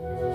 了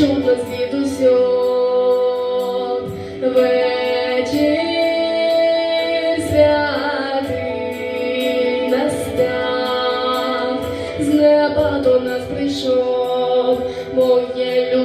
чудо звідусьо вечір святий настав, з неба до нас прийшов, Бог є